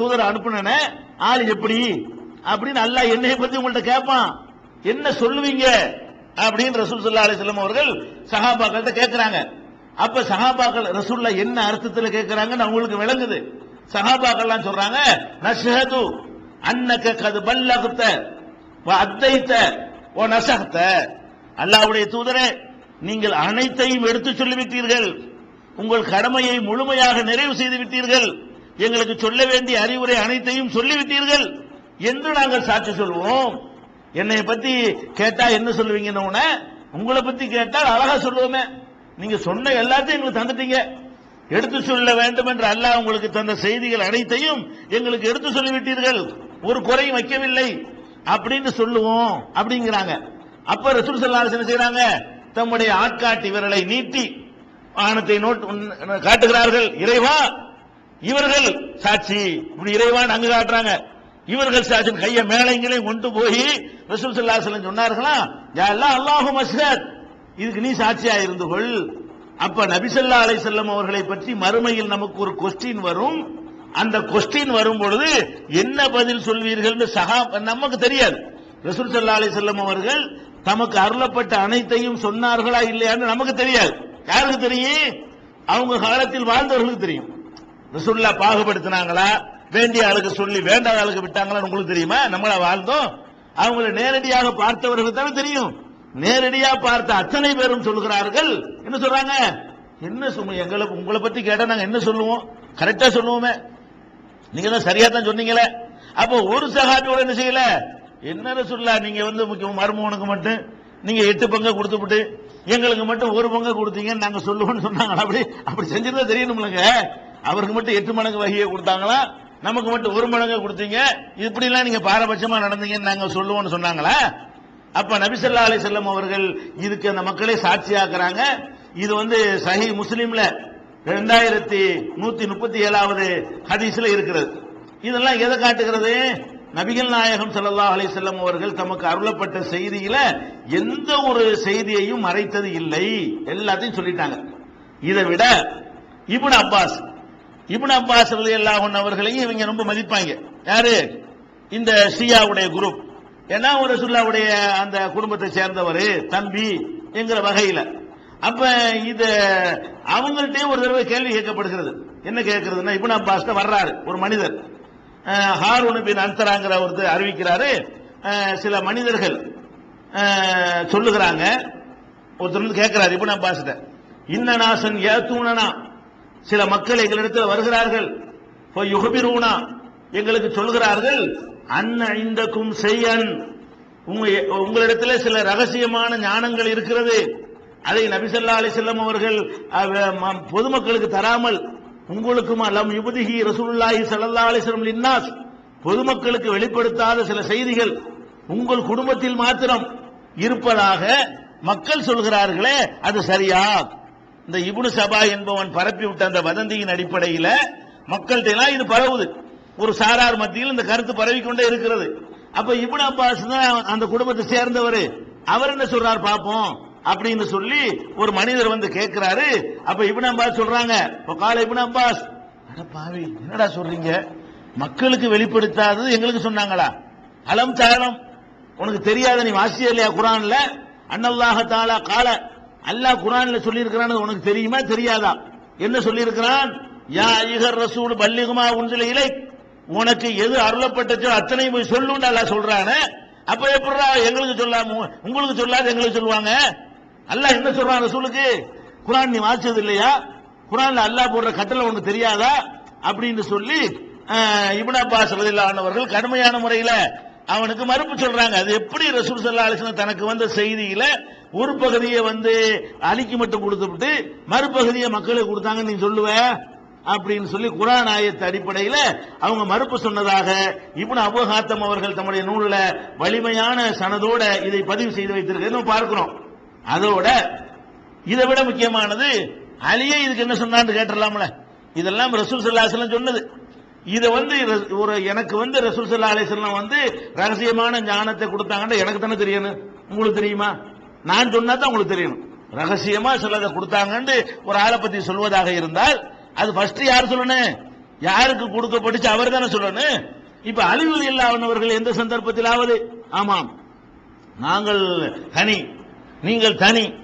தூதரை அனுப்புனேனே ஆள் எப்படி? அப்படின்னு அல்லா என்னைய பத்தி உங்கள்ட்ட கேட்பான் என்ன சொல்லுவீங்க? அப்படின்னு ரசூல் ஸல்லல்லாஹு அலிஸ்லாம் அவர்கள் சஹாபாக்கள்கிட்ட கேட்கிறாங்க அப்ப சஹாபாக்கள் ரசூல்லா என்ன அர்த்தத்தில் கேட்கிறாங்கன்னு அவங்களுக்கு விளங்குது. சஹாபாக்கள்லாம் சொல்றாங்க நஷ்ஹது அன்னக கது பல்லகுத்த அத்தைத்த ஓ நசகத்த அல்லாவுடைய தூதரே நீங்கள் அனைத்தையும் எடுத்து சொல்லிவிட்டீர்கள். உங்கள் கடமையை முழுமையாக நிறைவு செய்து விட்டீர்கள் எங்களுக்கு சொல்ல வேண்டிய அறிவுரை அனைத்தையும் சொல்லிவிட்டீர்கள் என்று நாங்கள் சாட்சி சொல்வோம். என்னை பத்தி கேட்டா என்ன சொல்லுவீங்கன்னு உங்களை பத்தி கேட்டால் அழகா சொல்லுவோமே. நீங்க சொன்ன எல்லாத்தையும் எங்களுக்கு தந்துட்டீங்க. எடுத்து சொல்ல வேண்டும் என்று அல்லாஹ் உங்களுக்கு தந்த செய்திகள் அனைத்தையும் எங்களுக்கு எடுத்து சொல்லிவிட்டீர்கள். ஒரு குறையும் வைக்கவில்லை. அப்படின்னு சொல்லுவோம் அப்படிங்கிறாங்க. அப்ப ரசூல் ஸல்லல்லாஹு என்ன தம்முடைய ஆட்காட்டி விரலை நீட்டி வானத்தை நோட் காட்டுகிறார்கள். இறைவா இவர்கள் சாட்சி. இப்படி இறைவான் அங்கு காட்டுறாங்க. இவர்கள் சாட்சி. கையை மேலைங்களையும் கொண்டு போய் ரசூல் ஸல்லல்லாஹு அலைஹி சொன்னார்களா? அல்லாஹ் அல்லாஹு மஸ்ஹத் இதுக்கு நீ சாட்சியா இருந்து கொள். அப்ப நபிசல்லா செல்லம் அவர்களை பற்றி மறுமையில் நமக்கு ஒரு கொஸ்டின் வரும். அந்த கொஸ்டின் வரும் பொழுது என்ன பதில் சொல்வீர்கள் சகா நமக்கு தெரியாது. ரசூல் சல்லா அலை செல்லம் அவர்கள் தமக்கு அருளப்பட்ட அனைத்தையும் சொன்னார்களா இல்லையான்னு நமக்கு தெரியாது. யாருக்கு தெரியும்? அவங்க காலத்தில் வாழ்ந்தவர்களுக்கு தெரியும். ரசுல்லா பாகுபடுத்தினாங்களா? வேண்டிய ஆளுக்கு சொல்லி வேண்டாத ஆளுக்கு விட்டாங்களான்னு உங்களுக்கு தெரியுமா? நம்மள வாழ்ந்தோம். அவங்கள நேரடியாக பார்த்தவர்களுக்கு தானே தெரியும். நேரடியாக பார்த்த அத்தனை பேரும் சொல்லுகிறார்கள். என்ன சொல்றாங்க? என்ன சொல்லுங்க எங்களை உங்களை பத்தி கேட்டா நாங்க என்ன சொல்லுவோம்? கரெக்டா சொல்லுவோமே. நீங்க தான் சரியா தான் சொன்னீங்களே. அப்போ ஒரு சகாபியோட என்ன செய்யல? என்ன ரசூல்லா நீங்க வந்து முக்கியம் மருமகனுக்கு மட்டும் நீங்க எட்டு பங்கு கொடுத்துவிட்டு எங்களுக்கு மட்டும் ஒரு பங்கு கொடுத்தீங்கன்னு நாங்க சொல்லுவோம்னு சொன்னாங்க அப்படி அப்படி செஞ்சிருந்தா தெரியணும்லங்க. அவருக்கு மட்டும் எட்டு மடங்கு வகையை கொடுத்தாங்களா? நமக்கு மட்டும் ஒரு மடங்கு கொடுத்தீங்க. இப்படி எல்லாம் நீங்க பாரபட்சமா நடந்தீங்கன்னு நாங்க சொல்லுவோம்னு சொன்னாங்களா? அப்ப நபிசல்லா அலி செல்லம் அவர்கள் இதுக்கு அந்த மக்களை சாட்சியாக்குறாங்க. இது வந்து சஹி முஸ்லீம்ல ரெண்டாயிரத்தி நூத்தி முப்பத்தி ஏழாவது ஹதீஸ்ல இருக்கிறது. இதெல்லாம் எதை காட்டுகிறது? நபிகள் நாயகம் சல்லா அலிசல்லம் அவர்கள் தமக்கு அருளப்பட்ட செய்தியில எந்த ஒரு செய்தியையும் மறைத்தது இல்லை. எல்லாத்தையும் சொல்லிட்டாங்க. இதை விட இபுன் அப்பாஸ் இபுன் அப்பாஸ் ரலியல்லாஹு அவர்களையும் இவங்க ரொம்ப மதிப்பாங்க. யாரு? இந்த ஷியாவுடைய குரூப். ஏன்னா ஒரு சுல்லாவுடைய அந்த குடும்பத்தை சேர்ந்தவர் தம்பி என்கிற வகையில. அப்ப இது அவங்கள்ட்டயே ஒரு தடவை கேள்வி கேட்கப்படுகிறது. என்ன கேட்கறதுன்னா இபுன் அப்பாஸ் வர்றாரு ஒரு மனிதர். ஹாரூன் பின் அன்தராங்கிற ஒருத்தர் அறிவிக்கிறாரு. சில மனிதர்கள் சொல்லுகிறாங்க. ஒருத்தர் வந்து கேட்கிறார் நான் அப்பாஸ் இன்னநாசன் ஏத்தூனனா சில மக்கள் எங்களிடத்தில் வருகிறார்கள். யுகபிரூனா எங்களுக்கு சொல்கிறார்கள் அன்ன இந்தக்கும் செய்யன் உங்க உங்களிடத்தில் சில ரகசியமான ஞானங்கள் இருக்கிறது. அதை நபிசல்லா அலிசல்லம் அவர்கள் பொதுமக்களுக்கு தராமல் உங்களுக்கும் அலம் யுபதிகி ரசூலுல்லாஹி சல்லா அலிஸ்லம் லின்னாஸ். பொதுமக்களுக்கு வெளிப்படுத்தாத சில செய்திகள் உங்கள் குடும்பத்தில் மாத்திரம் இருப்பதாக மக்கள் சொல்கிறார்களே அது சரியா? இந்த இபுனு சபா என்பவன் பரப்பி விட்ட அந்த வதந்தியின் அடிப்படையில் மக்கள்கிட்ட இது பரவுது. ஒரு சாரார் மத்தியில் இந்த கருத்து பரவிக்கொண்டே இருக்கிறது. அப்ப இபுன் அப்பாஸ் தான் அந்த குடும்பத்தை சேர்ந்தவர். அவர் என்ன சொல்றார் பார்ப்போம். அப்படின்னு சொல்லி ஒரு மனிதர் வந்து கேட்கிறாரு அப்ப இபின் அப்பாஸ் சொல்றாங்க கால இபின் அப்பாஸ். பாவி என்னடா சொல்றீங்க? மக்களுக்கு வெளிப்படுத்தாதது எங்களுக்கு சொன்னாங்களா? அலம் தாளம் உனக்கு தெரியாத நீ வாசிய இல்லையா குரான்ல? அன்னல்லாஹ தாலா கால. அல்லாஹ் குரான்ல சொல்லி உனக்கு தெரியுமா? தெரியாதா? என்ன சொல்லி இருக்கிறான் யா ஐகர் ரசூல் பல்லிகுமா உன்சில இலை உனக்கு எது அருளப்பட்டச்சோ அத்தனை போய் சொல்லுன்னு அல்லாஹ் சொல்றானே. அப்ப எப்படிடா எங்களுக்கு சொல்லாம உங்களுக்கு சொல்லாது எங்களுக்கு சொல்லுவாங்க. அல்லாஹ் என்ன சொல்றான் ரசூலுக்கு? குரான் நீ வாசிச்சது இல்லையா? குரான்ல அல்லாஹ் போடுற கட்டளை உனக்கு தெரியாதா? அப்படின்னு சொல்லி அஹ், இப்னு அப்பாஸ் அவர்கள் கடுமையான முறையில அவனுக்கு மறுப்பு சொல்றாங்க. அது எப்படி ரசூல் சல்லா அலிஸ்லாம் தனக்கு வந்த செய்தியில ஒரு பகுதியை வந்து அலிக்கு மட்டும் கொடுத்துட்டு மறுபகுதியை மக்களுக்கு கொடுத்தாங்கன்னு நீ சொல்லுவ? அப்படின்னு சொல்லி குரான் ஆயத்து அடிப்படையில அவங்க மறுப்பு சொன்னதாக இப்னு அபுஹாத்தம் அவர்கள் தம்முடைய நூல்ல வலிமையான சனதோட இதை பதிவு செய்து வைத்திருக்கிறது பார்க்கிறோம். அதோட இதை விட முக்கியமானது அலியே இதுக்கு என்ன சொன்னான்னு கேட்டுடலாம்ல. இதெல்லாம் ரசூல் ஸல்லல்லாஹு சொன்னது. இதை வந்து ஒரு எனக்கு வந்து ரசூல் சல்லா அலிஸ்லாம் வந்து ரகசியமான ஞானத்தை கொடுத்தாங்கன்னு எனக்கு தானே தெரியணும் உங்களுக்கு தெரியுமா? நான் சொன்னா தான் உங்களுக்கு தெரியணும் ரகசியமா சிலதை கொடுத்தாங்கன்னு ஒரு ஆளை பத்தி சொல்வதாக இருந்தால் அது ஃபர்ஸ்ட் யார் சொல்லணும்? யாருக்கு கொடுக்கப்பட்டுச்சு அவர் தானே சொல்லணும். இப்ப அழிவில் இல்லாதவர்கள் எந்த சந்தர்ப்பத்திலாவது? ஆமாம். நாங்கள் ஹனி. நீங்கள் தனி.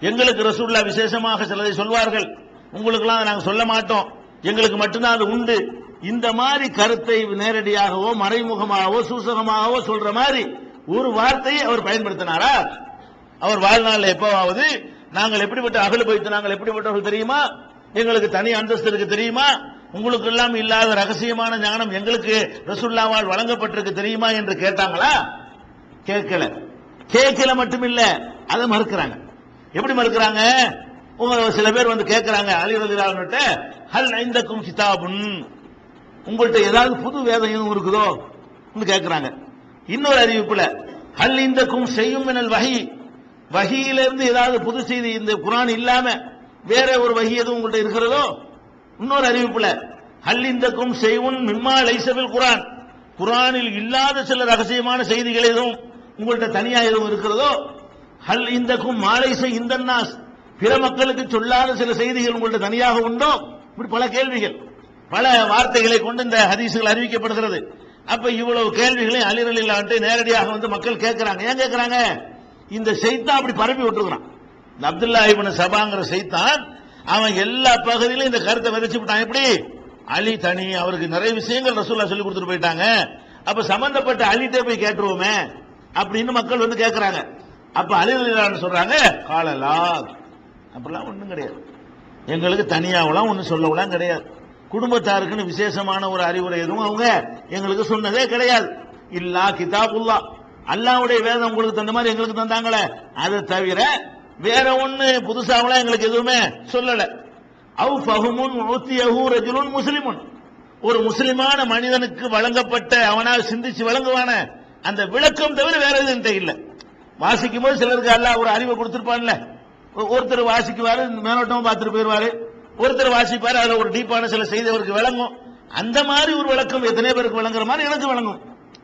எங்களுக்கு ரசூல்லா விசேஷமாக சிலதை சொல்வார்கள். உங்களுக்கெல்லாம் நாங்கள் சொல்ல மாட்டோம். எங்களுக்கு மட்டும்தான் அது உண்டு. இந்த மாதிரி கருத்தை நேரடியாகவோ மறைமுகமாகவோ சூசகமாகவோ சொல்ற மாதிரி ஒரு வார்த்தையை அவர் பயன்படுத்தினாரா? அவர் வாழ்நாளில் எப்பவாவது நாங்கள் எப்படிப்பட்ட அகல் போய்த்து நாங்கள் எப்படிப்பட்டவர்கள் தெரியுமா? எங்களுக்கு தனி அந்தஸ்து இருக்கு தெரியுமா? உங்களுக்கு எல்லாம் இல்லாத ரகசியமான ஞானம் எங்களுக்கு ரசுல்லாவால் வழங்கப்பட்டிருக்கு தெரியுமா? என்று கேட்டாங்களா? கேட்கல. கேட்கல மட்டுமில்லை. அதை மறுக்கிறாங்க. எப்படி மறுக்கிறாங்க? உங்க சில பேர் வந்து கேட்கிறாங்க அலி ஹல் ஐந்தக்கும் கிதாபுன்? உங்கள்கிட்ட ஏதாவது புது வேதம் எதுவும் இருக்குதோ? கேட்கிறாங்க இன்னொரு அறிவிப்புல ஹல் இந்தக்கும் செய்யும் எனல் வகி வகையிலிருந்து ஏதாவது புது செய்தி இந்த குரான் இல்லாம வேற ஒரு வகி எதுவும் உங்கள்கிட்ட இருக்கிறதோ? இன்னொரு அறிவிப்புல ஹல் இந்தக்கும் செய்வும் மிம்மா லைசபில் குரான்? குரானில் இல்லாத சில ரகசியமான செய்திகள் எதுவும் உங்கள்கிட்ட தனியா எதுவும் இருக்கிறதோ? ஹல் இந்தக்கும் மாலைசை இந்த நாஸ் பிற மக்களுக்கு சொல்லாத சில செய்திகள் உங்கள்ட்ட தனியாக உண்டோ? இப்படி பல கேள்விகள். பல வார்த்தைகளை கொண்டு இந்த ஹதீசுகள் அறிவிக்கப்படுகிறது. அப்ப இவ்வளவு கேள்விகளை அலிரலில்லான்ட்டு நேரடியாக வந்து மக்கள் கேட்கிறாங்க. ஏன் கேட்கிறாங்க? இந்த செய்தான் அப்படி பரப்பி விட்டுருக்கிறான். இந்த அப்துல்லா இப்னு சபாங்கிற செய்தான் அவன் எல்லா பகுதியிலும் இந்த கருத்தை விதைச்சு விட்டான். எப்படி? அலி தனி அவருக்கு நிறைய விஷயங்கள் ரசூல்லா சொல்லி கொடுத்துட்டு போயிட்டாங்க. அப்ப சம்பந்தப்பட்ட அலிட்டே போய் கேட்டுருவோமே அப்படின்னு மக்கள் வந்து கேட்கிறாங்க. அப்ப அலிரலில்லான்னு சொல்றாங்க காலலா அப்படிலாம் ஒன்றும் கிடையாது. எங்களுக்கு தனியாவெல்லாம் ஒன்றும் சொல்லவெல்லாம் கிடையாது. குடும்பத்தாருக்குன்னு விசேஷமான ஒரு அறிவுரை எதுவும் அவங்க எங்களுக்கு சொன்னதே கிடையாது. இல்லா கிதாபுல்லா. அல்லாவுடைய வேதம் உங்களுக்கு தந்த மாதிரி எங்களுக்கு தந்தாங்களே. அதை தவிர வேற ஒண்ணு புதுசாவெல்லாம் எங்களுக்கு எதுவுமே சொல்லல. அவு ஃபஹுமுன் ஊத்தியஹு ரஜுலுன் முஸ்லிமுன். ஒரு முஸ்லிமான மனிதனுக்கு வழங்கப்பட்ட அவனால் சிந்திச்சு வழங்குவான அந்த விளக்கம் தவிர வேற எதுவும் இல்லை. வாசிக்கும் போது சிலருக்கு அல்லாஹ் ஒரு அறிவை கொடுத்துருப்பான்ல. ஒருத்தர் வாசிக்குவாரு மேலோட்டமும் பார்த்துட்டு போயிருவாரு. ஒருத்தர் வாசிப்பாரு அதுல ஒரு டீப்பான சில செய்தி அவருக்கு விளங்கும். அந்த மாதிரி ஒரு விளக்கம் எத்தனை பேருக்கு விளங்குற மாதிரி எனக்கு விளங்கும்.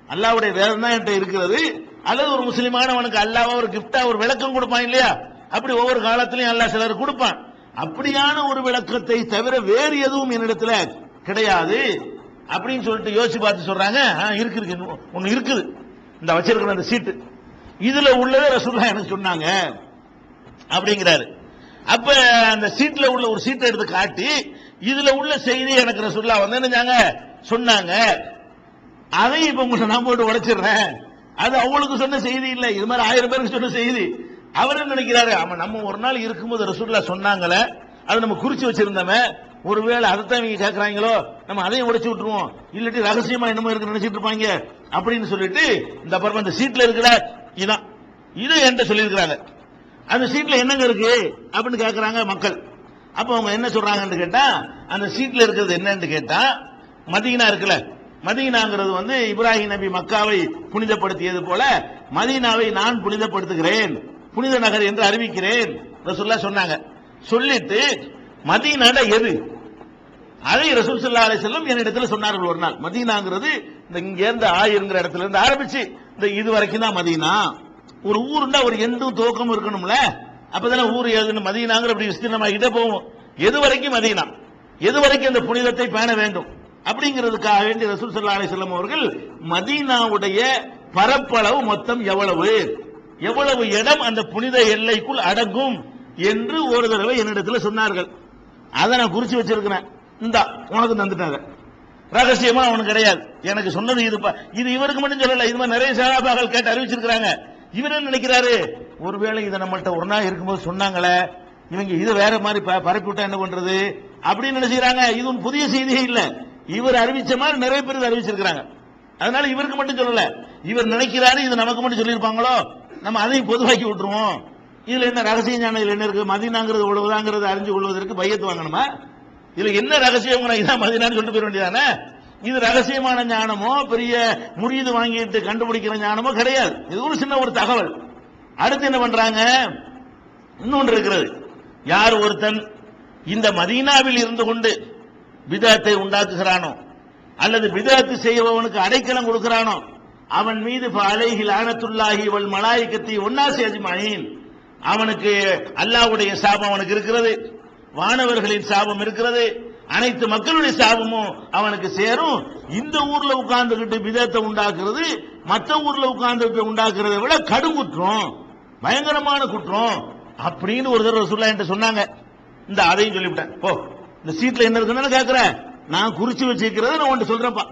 அல்லாவுடைய வேதம் தான் என்கிட்ட இருக்கிறது. அல்லது ஒரு முஸ்லிமானவனுக்கு அல்லாவா ஒரு கிஃப்டா ஒரு விளக்கம் கொடுப்பான் இல்லையா? அப்படி ஒவ்வொரு காலத்திலையும் அல்லாஹ் சிலர் கொடுப்பான். அப்படியான ஒரு விளக்கத்தை தவிர வேறு எதுவும் என்னிடத்துல கிடையாது. அப்படின்னு சொல்லிட்டு யோசிச்சு பார்த்து சொல்றாங்க. "ஆ, இருக்கு இருக்கு. இன்னும் இருக்குது. இந்த வச்சிருக்கிற அந்த சீட்டு. இதுல உள்ளதே ரசூல்லா எனக்கு சொன்னாங்க? அப்படிங்கிறாரு. அப்ப அந்த சீட்ல உள்ள ஒரு சீட்டை எடுத்து காட்டி இதுல உள்ள செய்தி எனக்கு ரசூல்லா வந்து என்னஞ்சாங்க? சொன்னாங்க. அதை இப்ப உங்களை நான் போட்டு உடைச்சிடுறேன். அது அவங்களுக்கு சொன்ன செய்தி இல்ல. இது மாதிரி ஆயிரம் பேருக்கு சொன்ன செய்தி. அவர் என்ன நினைக்கிறாரு? ஆமா நம்ம ஒரு நாள் இருக்கும்போது ரசூல்லா சொன்னாங்களே அதை நம்ம குறிச்சு வச்சிருந்தோமே ஒருவேளை அதைத்தான் இவங்க கேட்கறாங்களோ நம்ம அதையும் உடைச்சு விட்டுருவோம். இல்லாட்டி ரகசியமா என்னமோ இருக்கு நினைச்சிட்டு இருப்பாங்க. அப்படின்னு சொல்லிட்டு இந்த அப்புறம் அந்த சீட்ல இருக்கிற இதான். இது என்கிட்ட சொல்லியிருக்கிறாங்க. அந்த சீட்ல என்னங்க இருக்கு? அப்படின்னு கேட்கறாங்க மக்கள். அப்ப அவங்க என்ன சொல்றாங்கன்னு கேட்டா அந்த சீட்ல இருக்கிறது என்னன்னு கேட்டா மதீனா இருக்குல்ல. மதீனாங்கிறது வந்து இப்ராஹிம் நபி மக்காவை புனிதப்படுத்தியது போல மதீனாவை நான் புனிதப்படுத்துகிறேன். புனித நகர் என்று அறிவிக்கிறேன். ரசூல்லா சொன்னாங்க. சொல்லிட்டு மதீனாட எது? அதை ரசூல் சல்லா அலி வஸல்லம் என்னிடத்துல சொன்னார்கள் ஒரு நாள். மதீனாங்கிறது இந்த இங்க இருந்து ஆயிருங்கிற இடத்துல இருந்து ஆரம்பிச்சு இந்த இது வரைக்கும் தான் மதீனா. ஒரு ஊருண்டா ஒரு எண்டும் துவக்கமும் இருக்கணும்ல? அப்பதானே ஊர் ஏதுன்னு மதீனாங்கிற அப்படி விஸ்தீர்ணமாகிட்டே போவோம். எது வரைக்கும் மதீனா? எது வரைக்கும் இந்த புனிதத்தை பேண வேண்டும்? அப்படிங்கிறதுக்காக வேண்டிய ரசூல் சல்லா அலைஹி அவர்கள் மதீனாவுடைய பரப்பளவு மொத்தம் எவ்வளவு? எவ்வளவு இடம் அந்த புனித எல்லைக்குள் அடங்கும் என்று ஒரு தடவை என்னிடத்துல சொன்னார்கள். அதை நான் குறிச்சு வச்சிருக்கிறேன். இந்தா உனக்கு தந்துட்டாங்க. ரகசியமா அவனுக்கு கிடையாது. எனக்கு சொன்னது இதுப்பா இது இவருக்கு மட்டும் சொல்லல இது மாதிரி நிறைய சகாபாக்கள் கேட்டு அறிவிச்சிருக்கிறாங்க. இவர் என்ன நினைக்கிறாரு? ஒருவேளை இதை நம்மள்ட்ட ஒரு நாள் இருக்கும்போது சொன்னாங்களே இவங்க இது வேற மாதிரி ப- பரப்பி விட்டா என்ன பண்றது? அப்படின்னு நினைச்சுக்கிறாங்க. இது ஒன்றும் புதிய செய்தியே இல்ல. இவர் அறிவிச்ச மாதிரி நிறைய பேர் அறிவிச்சிருக்கிறாங்க. அதனால இவருக்கு மட்டும் சொல்லல. இவர் நினைக்கிறாரு இது நமக்கு மட்டும் சொல்லியிருப்பாங்களோ? நம்ம அதையும் பொதுவாக்கி விட்டுருவோம். இதுல என்ன ரகசிய ஞானம் இதுல என்ன இருக்கு? மதினாங்கிறது உழவுதாங்கிறது அறிஞ்சு கொள்வதற்கு பையத்து வாங்கணுமா? இதுல என்ன ரகசியம் இதான் மதினான்னு சொல்லிட்டு போயிட வேண்டியதானே? இது ரகசியமான ஞானமோ பெரிய முறியது வாங்கிட்டு கண்டுபிடிக்கிற ஞானமோ கிடையாது. இது ஒரு சின்ன ஒரு தகவல். அடுத்து என்ன பண்றாங்க? இன்னொன்று இருக்கிறது. யார் ஒருத்தன் இந்த மதீனாவில் இருந்து கொண்டு விதத்தை உண்டாக்குகிறானோ அல்லது விதத்து செய்பவனுக்கு அடைக்கலம் கொடுக்கிறானோ அவன் மீது அலைஹி லானத்துல்லாஹி இவள் மலாய்க்கத்தை ஒன்னாசி அஜ்மாயின். அவனுக்கு அல்லாஹ்வுடைய சாபம் அவனுக்கு இருக்கிறது. வானவர்களின் சாபம் இருக்கிறது. அனைத்து மக்களுடைய சாபமும் அவனுக்கு சேரும். இந்த ஊர்ல உட்கார்ந்துகிட்டு விதத்தை உண்டாக்குறது மற்ற ஊர்ல உட்கார்ந்துகிட்டு உண்டாக்குறதை விட கடும் குற்றம் பயங்கரமான குற்றம் அப்படின்னு ஒரு தடவை ரசூல்லா என்கிட்ட சொன்னாங்க. இந்த அதையும் சொல்லிவிட்டேன். ஓ இந்த சீட்ல என்ன இருக்குன்னு கேக்குறேன் நான் குறிச்சு வச்சிருக்கிறத நான் உன்கிட்ட சொல்றேன்ப்பா.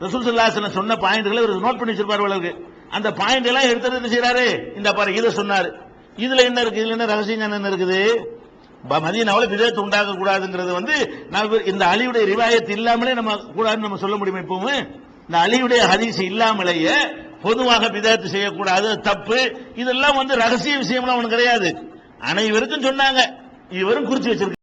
ரசூல் சல்லாஹ் சொன்ன பாயிண்ட்களை இவர் நோட் பண்ணி வச்சிருப்பாரு அவளுக்கு அந்த பாயிண்ட் எல்லாம் எடுத்து என்ன செய்யறாரு இந்த பாரு இதை சொன்னாரு. இதுல என்ன இருக்கு? இதுல என்ன ரகசியம் என்ன இருக்குது? மதியனாவில் விதத்தை உண்டாக்க கூடாதுங்கிறது வந்து இந்த அலியுடைய ரிவாயத்து இல்லாமலே நம்ம கூடாதுன்னு நம்ம சொல்ல முடியுமா இப்பவும்? இந்த அலியுடைய ஹதீஸ் இல்லாமலேயே பொதுவாக விதத்து செய்யக்கூடாது தப்பு. இதெல்லாம் வந்து ரகசிய விஷயம்லாம் அவனுக்கு கிடையாது. அனைவருக்கும் சொன்னாங்க. இவரும் குறிச்சு வச்சிருக்க